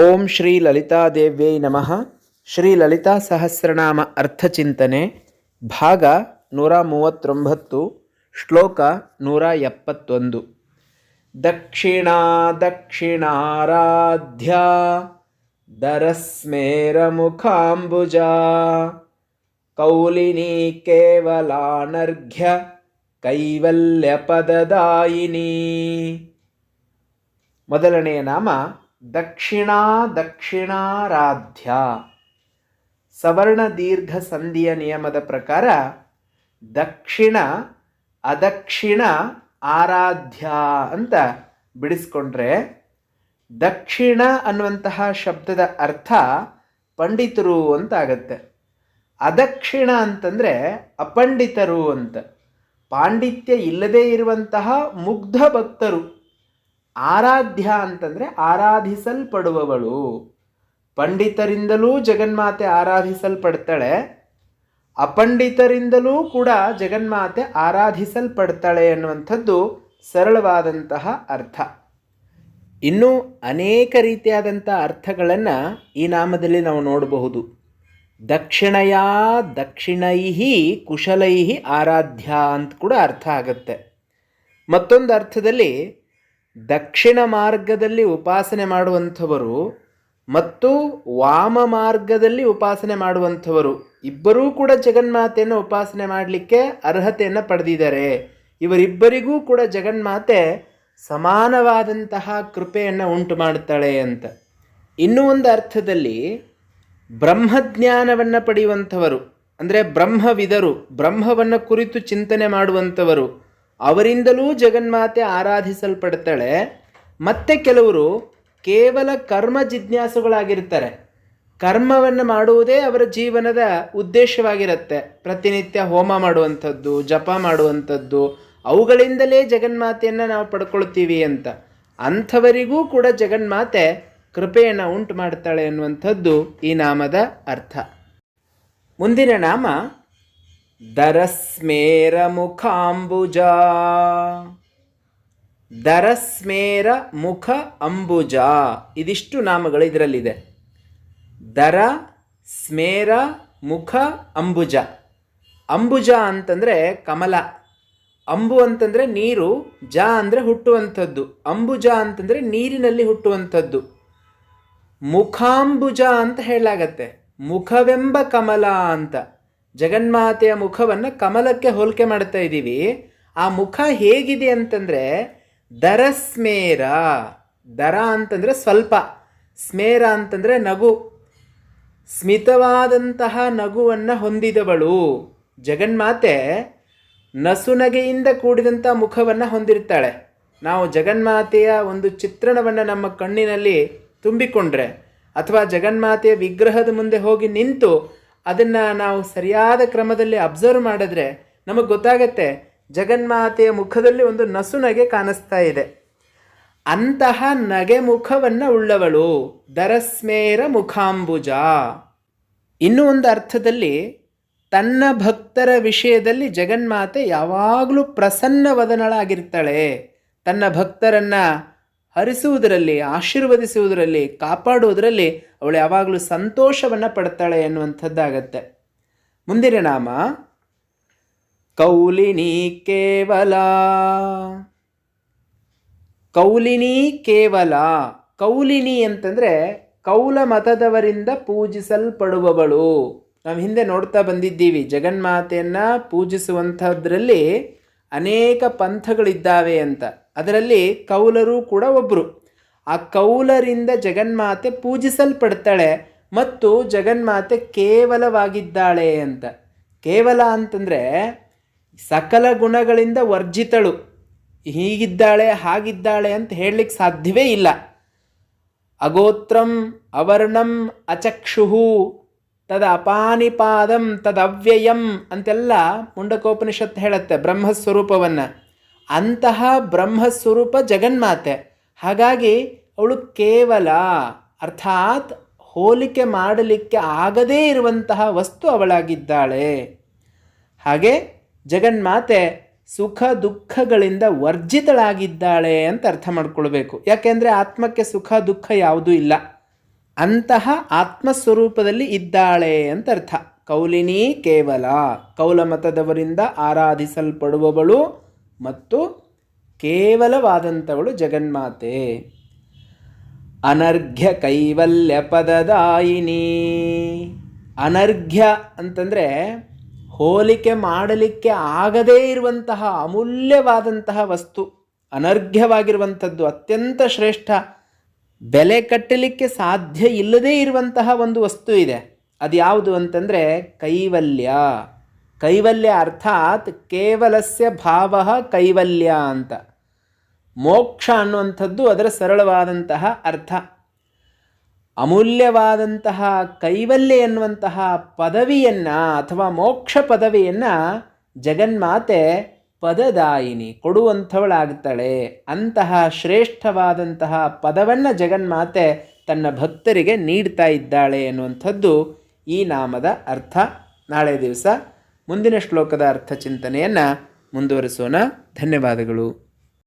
ಓಂ ಶ್ರೀ ಲಲಿತಾದೇವ್ಯೈ ನಮಃ. ಶ್ರೀ ಲಲಿತಾ ಸಹಸ್ರನಾಮ ಅರ್ಥಚಿಂತನೆ ಭಾಗ ನೂರ ಮೂವತ್ತೊಂಬತ್ತು, ಶ್ಲೋಕ ನೂರ ಎಪ್ಪತ್ತೊಂದು. ದಕ್ಷಿಣಾ ದಕ್ಷಿಣಾರಾಧ್ಯ ದರಸ್ಮೇರ ಮುಖಾಂಬುಜ ಕೌಲಿನಿ ಕೇವಲಾನರ್ಘ್ಯ ಕೈವಲ್ಯಪದದಾಯಿನಿ. ಮೊದಲನೆಯ ನಾಮ ದಕ್ಷಿಣಾ ದಕ್ಷಿಣಾರಾಧ್ಯ ಸವರ್ಣ ದೀರ್ಘ ಸಂಧಿಯ ನಿಯಮದ ಪ್ರಕಾರ ದಕ್ಷಿಣ, ಅದಕ್ಷಿಣ, ಆರಾಧ್ಯ ಅಂತ ಬಿಡಿಸ್ಕೊಂಡ್ರೆ ದಕ್ಷಿಣ ಅನ್ನುವಂತಹ ಶಬ್ದದ ಅರ್ಥ ಪಂಡಿತರು ಅಂತ ಆಗತ್ತೆ ಅದಕ್ಷಿಣ ಅಂತಂದರೆ ಅಪಂಡಿತರು ಅಂತ. ಪಾಂಡಿತ್ಯ ಇಲ್ಲದೇ ಇರುವಂತಹ ಮುಗ್ಧ ಭಕ್ತರು. ಆರಾಧ್ಯ ಅಂತಂದರೆ ಆರಾಧಿಸಲ್ಪಡುವವಳು. ಪಂಡಿತರಿಂದಲೂ ಜಗನ್ಮಾತೆ ಆರಾಧಿಸಲ್ಪಡ್ತಾಳೆ. ಅಪಂಡಿತರಿಂದಲೂ ಕೂಡ ಜಗನ್ಮಾತೆ ಆರಾಧಿಸಲ್ಪಡ್ತಾಳೆ ಅನ್ನುವಂಥದ್ದು ಸರಳವಾದಂತಹ ಅರ್ಥ. ಇನ್ನೂ ಅನೇಕ ರೀತಿಯಾದಂಥ ಅರ್ಥಗಳನ್ನು ಈ ನಾಮದಲ್ಲಿ ನಾವು ನೋಡಬಹುದು. ದಕ್ಷಿಣಯ ದಕ್ಷಿಣೈಹಿ ಕುಶಲೈಹಿ ಆರಾಧ್ಯ ಅಂತ ಕೂಡ ಅರ್ಥ ಆಗುತ್ತೆ. ಮತ್ತೊಂದು ಅರ್ಥದಲ್ಲಿ ದಕ್ಷಿಣ ಮಾರ್ಗದಲ್ಲಿ ಉಪಾಸನೆ ಮಾಡುವಂಥವರು ಮತ್ತು ವಾಮ ಮಾರ್ಗದಲ್ಲಿ ಉಪಾಸನೆ ಮಾಡುವಂಥವರು. ಇಬ್ಬರೂ ಕೂಡ ಜಗನ್ಮಾತೆಯನ್ನು ಉಪಾಸನೆ ಮಾಡಲಿಕ್ಕೆ ಅರ್ಹತೆಯನ್ನು ಪಡೆದಿದ್ದಾರೆ. ಇವರಿಬ್ಬರಿಗೂ ಕೂಡ ಜಗನ್ಮಾತೆ ಸಮಾನವಾದಂತಹ ಕೃಪೆಯನ್ನು ಉಂಟು ಮಾಡುತ್ತಾಳೆ ಅಂತ. ಇನ್ನೂ ಒಂದು ಅರ್ಥದಲ್ಲಿ ಬ್ರಹ್ಮಜ್ಞಾನವನ್ನು ಪಡೆಯುವಂಥವರು, ಅಂದರೆ ಬ್ರಹ್ಮವಿದರು, ಬ್ರಹ್ಮವನ್ನು ಕುರಿತು ಚಿಂತನೆ ಮಾಡುವಂಥವರು ಅವರಿಂದಲೂ ಜಗನ್ಮಾತೆ ಆರಾಧಿಸಲ್ಪಡ್ತಾಳೆ. ಮತ್ತೆ ಕೆಲವರು ಕೇವಲ ಕರ್ಮ ಜಿಜ್ಞಾಸುಗಳಾಗಿರ್ತಾರೆ. ಕರ್ಮವನ್ನು ಮಾಡುವುದೇ ಅವರ ಜೀವನದ ಉದ್ದೇಶವಾಗಿರುತ್ತೆ. ಪ್ರತಿನಿತ್ಯ ಹೋಮ ಮಾಡುವಂಥದ್ದು, ಜಪ ಮಾಡುವಂಥದ್ದು, ಅವುಗಳಿಂದಲೇ ಜಗನ್ಮಾತೆಯನ್ನು ನಾವು ಪಡ್ಕೊಳ್ತೀವಿ ಅಂತ. ಅಂಥವರಿಗೂ ಕೂಡ ಜಗನ್ಮಾತೆ ಕೃಪೆಯನ್ನು ಉಂಟು ಮಾಡ್ತಾಳೆ ಅನ್ನುವಂಥದ್ದು ಈ ನಾಮದ ಅರ್ಥ. ಮುಂದಿನ ನಾಮ ದರಸ್ಮೇರ ಮುಖಾಂಬುಜ ದರಸ್ಮೇರ ಮುಖ ಅಂಬುಜ ಇದಿಷ್ಟು ನಾಮಗಳು ಇದರಲ್ಲಿದೆ. ದರ ಸ್ಮೇರ ಮುಖ ಅಂಬುಜ ಅಂಬುಜ ಅಂತಂದರೆ ಕಮಲ. ಅಂಬು ಅಂತಂದರೆ ನೀರು, ಜ ಅಂದರೆ ಹುಟ್ಟುವಂಥದ್ದು. ಅಂಬುಜ ಅಂತಂದರೆ ನೀರಿನಲ್ಲಿ ಹುಟ್ಟುವಂಥದ್ದು. ಮುಖಾಂಬುಜ ಅಂತ ಹೇಳಲಾಗತ್ತೆ. ಮುಖವೆಂಬ ಕಮಲ ಅಂತ. ಜಗನ್ಮಾತೆಯ ಮುಖವನ್ನು ಕಮಲಕ್ಕೆ ಹೋಲಿಕೆ ಮಾಡ್ತಾ ಇದ್ದೀವಿ. ಆ ಮುಖ ಹೇಗಿದೆ ಅಂತಂದರೆ ದರಸ್ಮೇರ ದರ ಅಂತಂದರೆ ಸ್ವಲ್ಪ. ಸ್ಮೇರ ಅಂತಂದರೆ ನಗು. ಸ್ಮಿತವಾದಂತಹ ನಗುವನ್ನು ಹೊಂದಿದವಳು. ಜಗನ್ಮಾತೆ ನಸುನಗೆಯಿಂದ ಕೂಡಿದಂಥ ಮುಖವನ್ನು ಹೊಂದಿರ್ತಾಳೆ. ನಾವು ಜಗನ್ಮಾತೆಯ ಒಂದು ಚಿತ್ರಣವನ್ನು ನಮ್ಮ ಕಣ್ಣಿನಲ್ಲಿ ತುಂಬಿಕೊಂಡ್ರೆ ಅಥವಾ ಜಗನ್ಮಾತೆಯ ವಿಗ್ರಹದ ಮುಂದೆ ಹೋಗಿ ನಿಂತು ಅದನ್ನು ನಾವು ಸರಿಯಾದ ಕ್ರಮದಲ್ಲಿ ಅಬ್ಸರ್ವ್ ಮಾಡಿದ್ರೆ ನಮಗೆ ಗೊತ್ತಾಗತ್ತೆ ಜಗನ್ಮಾತೆಯ ಮುಖದಲ್ಲಿ ಒಂದು ನಸುನಗೆ ಕಾಣಿಸ್ತಾ ಇದೆ. ಅಂತಹ ನಗೆ ಮುಖವನ್ನು ಉಳ್ಳವಳು ದರಸ್ಮೇರ ಮುಖಾಂಬುಜ. ಇನ್ನೂ ಒಂದು ಅರ್ಥದಲ್ಲಿ ತನ್ನ ಭಕ್ತರ ವಿಷಯದಲ್ಲಿ ಜಗನ್ಮಾತೆ ಯಾವಾಗಲೂ ಪ್ರಸನ್ನವದನಳಾಗಿರ್ತಾಳೆ ತನ್ನ ಭಕ್ತರನ್ನು ಹರಿಸುವುದರಲ್ಲಿ, ಆಶೀರ್ವದಿಸುವುದರಲ್ಲಿ, ಕಾಪಾಡುವುದರಲ್ಲಿ ಅವಳು ಯಾವಾಗಲೂ ಸಂತೋಷವನ್ನು ಪಡ್ತಾಳೆ ಎನ್ನುವಂಥದ್ದಾಗತ್ತೆ. ಮುಂದಿನ ನಾಮ ಕೌಲಿನಿ ಕೇವಲ. ಕೌಲಿನಿ ಕೇವಲ. ಕೌಲಿನಿ ಅಂತಂದರೆ ಕೌಲ ಮತದವರಿಂದ ಪೂಜಿಸಲ್ಪಡುವವಳು. ನಾವು ಹಿಂದೆ ನೋಡ್ತಾ ಬಂದಿದ್ದೀವಿ, ಜಗನ್ಮಾತೆಯನ್ನು ಪೂಜಿಸುವಂಥದ್ರಲ್ಲಿ ಅನೇಕ ಪಂಥಗಳಿದ್ದಾವೆ ಅಂತ. ಅದರಲ್ಲಿ ಕೌಲರು ಕೂಡ ಒಬ್ಬರು ಆ ಕೌಲರಿಂದ ಜಗನ್ಮಾತೆ ಪೂಜಿಸಲ್ಪಡ್ತಾಳೆ ಮತ್ತು ಜಗನ್ಮಾತೆ ಕೇವಲವಾಗಿದ್ದಾಳೆ ಅಂತ. ಕೇವಲ ಅಂತಂದರೆ ಸಕಲ ಗುಣಗಳಿಂದ ವರ್ಜಿತಳು. ಹೀಗಿದ್ದಾಳೆ, ಹಾಗಿದ್ದಾಳೆ ಅಂತ ಹೇಳಲಿಕ್ಕೆ ಸಾಧ್ಯವೇ ಇಲ್ಲ. ಅಗೋತ್ರಂ ಅವರ್ಣಂ ಅಚಕ್ಷುಹು ತದ ಅಪಾನಿಪಾದಂ ತದವ್ಯಯಂ ಅಂತೆಲ್ಲ ಮುಂಡಕೋಪನಿಷತ್ತು ಹೇಳುತ್ತೆ ಬ್ರಹ್ಮಸ್ವರೂಪವನ್ನು. ಅಂತಹ ಬ್ರಹ್ಮಸ್ವರೂಪ ಜಗನ್ಮಾತೆ. ಹಾಗಾಗಿ ಅವಳು ಕೇವಲ ಅರ್ಥಾತ್ ಹೋಲಿಕೆ ಮಾಡಲಿಕ್ಕೆ ಆಗದೇ ಇರುವಂತಹ ವಸ್ತು ಅವಳಾಗಿದ್ದಾಳೆ. ಹಾಗೆ ಜಗನ್ಮಾತೆ ಸುಖ ದುಃಖಗಳಿಂದ ವರ್ಜಿತಳಾಗಿದ್ದಾಳೆ ಅಂತ ಅರ್ಥ ಮಾಡ್ಕೊಳ್ಬೇಕು. ಯಾಕೆಂದರೆ ಆತ್ಮಕ್ಕೆ ಸುಖ ದುಃಖ ಯಾವುದೂ ಇಲ್ಲ. ಅಂತಹ ಆತ್ಮಸ್ವರೂಪದಲ್ಲಿ ಇದ್ದಾಳೆ ಅಂತ ಅರ್ಥ. ಕೌಲಿನಿ ಕೇವಲ ಕೌಲಮತದವರಿಂದ ಆರಾಧಿಸಲ್ಪಡುವವಳು ಮತ್ತು ಕೇವಲವಾದಂಥವಳು ಜಗನ್ಮಾತೆ. ಅನರ್ಘ್ಯ ಕೈವಲ್ಯ ಪದದಾಯಿನಿ. ಅನರ್ಘ್ಯ ಅಂತಂದರೆ ಹೋಲಿಕೆ ಮಾಡಲಿಕ್ಕೆ ಆಗದೇ ಇರುವಂತಹ ಅಮೂಲ್ಯವಾದಂತಹ ವಸ್ತು, ಅನರ್ಘ್ಯವಾಗಿರುವಂಥದ್ದು ಅತ್ಯಂತ ಶ್ರೇಷ್ಠ. ಬೆಲೆ ಕಟ್ಟಲಿಕ್ಕೆ ಸಾಧ್ಯ ಇಲ್ಲದೇ ಇರುವಂತಹ ಒಂದು ವಸ್ತು ಇದೆ. ಅದು ಯಾವುದು ಅಂತಂದರೆ ಕೈವಲ್ಯ. ಕೈವಲ್ಯ ಅರ್ಥಾತ್ ಕೇವಲಸ್ಯ ಭಾವ ಕೈವಲ್ಯ ಅಂತ. ಮೋಕ್ಷ ಅನ್ನುವಂಥದ್ದು ಅದರ ಸರಳವಾದಂತಹ ಅರ್ಥ. ಅಮೂಲ್ಯವಾದಂತಹ ಕೈವಲ್ಯ ಎನ್ನುವಂತಹ ಪದವಿಯನ್ನು ಅಥವಾ ಮೋಕ್ಷ ಪದವಿಯನ್ನು ಜಗನ್ಮಾತೆ ಪದದಾಯಿನಿ, ಕೊಡುವಂಥವಳಾಗ್ತಾಳೆ. ಅಂತಹ ಶ್ರೇಷ್ಠವಾದಂತಹ ಪದವನ್ನು ಜಗನ್ಮಾತೆ ತನ್ನ ಭಕ್ತರಿಗೆ ನೀಡ್ತಾ ಇದ್ದಾಳೆ ಎನ್ನುವಂಥದ್ದು ಈ ನಾಮದ ಅರ್ಥ. ನಾಳೆ ದಿವಸ ಮುಂದಿನ ಶ್ಲೋಕದ ಅರ್ಥ ಚಿಂತನೆಯನ್ನು ಮುಂದುವರಿಸೋಣ. ಧನ್ಯವಾದಗಳು.